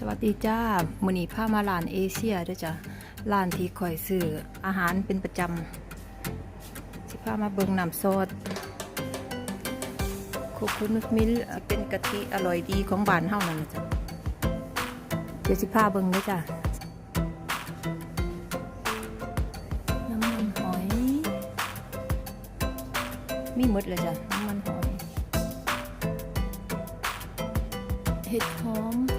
สวัสดีจ้ามือนี้ามาร้านเอเชียด้วยจ้ะร้านที่คอยซื้ออาหารเป็นประจำสิพามาเบิงน้ำซอสโคคุนุมิลเป็นกะทิอร่อยดีของบ้านเฮานั่นจ้ะเดี๋ยวสิพาเบิงด้วยจ้ะน้ำมันหอย มีหมดเลยจ้ะน้ำมันหอย เห็ดหอม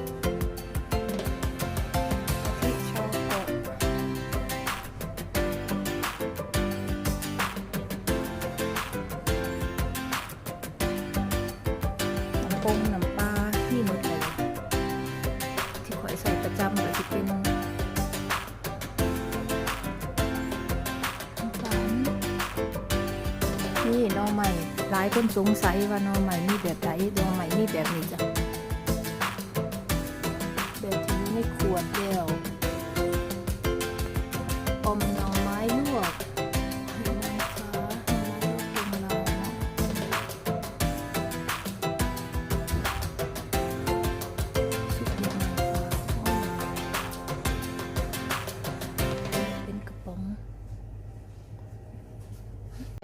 นี่น่อใหม่หลายคนสงสัยว่าน่อใหม่มีแบบไหนน่อใหม่มีแบบนี้จ้ะแบบที่อยู่ในขวดเลย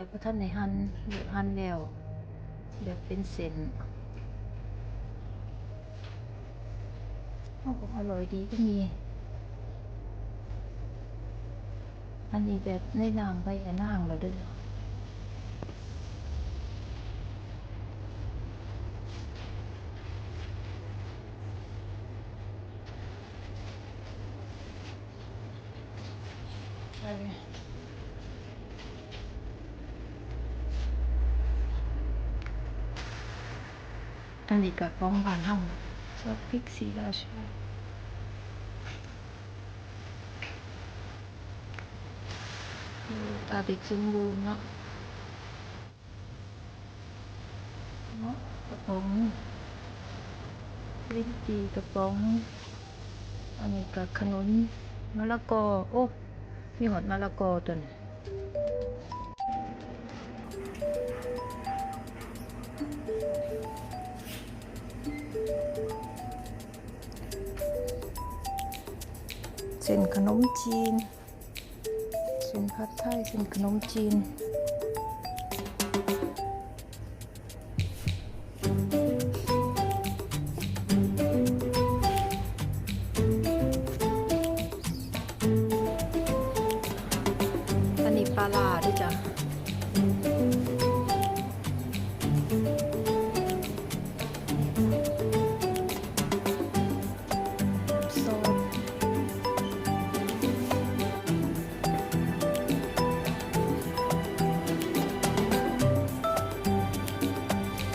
แต่พอท่านในหันหรือหั่นแล้วแบบเป็นเส้นข้าวของอร่อยดีก็มี อันนี้แบบในนางไปอันนางเราด้วยเหรอไปเลย อันนี้กับกล้องผ่านห้องซอสพริกสีราชาตาเด็กสมบูรณ์เนาะเนาะกระป๋องลิ้นจีกระป๋อง อันนี้กับขนุนมะละกอ โอ้ มีหอดมะละกอตัวนี้ เส้นขนมจีน เส้นผัดไทย เส้นขนมจีน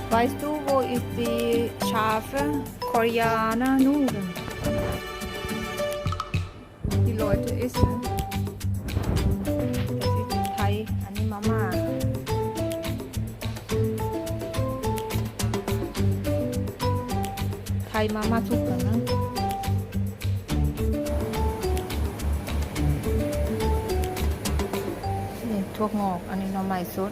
Weißt du, wo ist die scharfe Koreaner Nudeln? Die Leute essen. Das ist Thai, eine Mama. Thai Mama ทุกคนนะนี่ทั่วงอก อันนี้หน่อไม้สด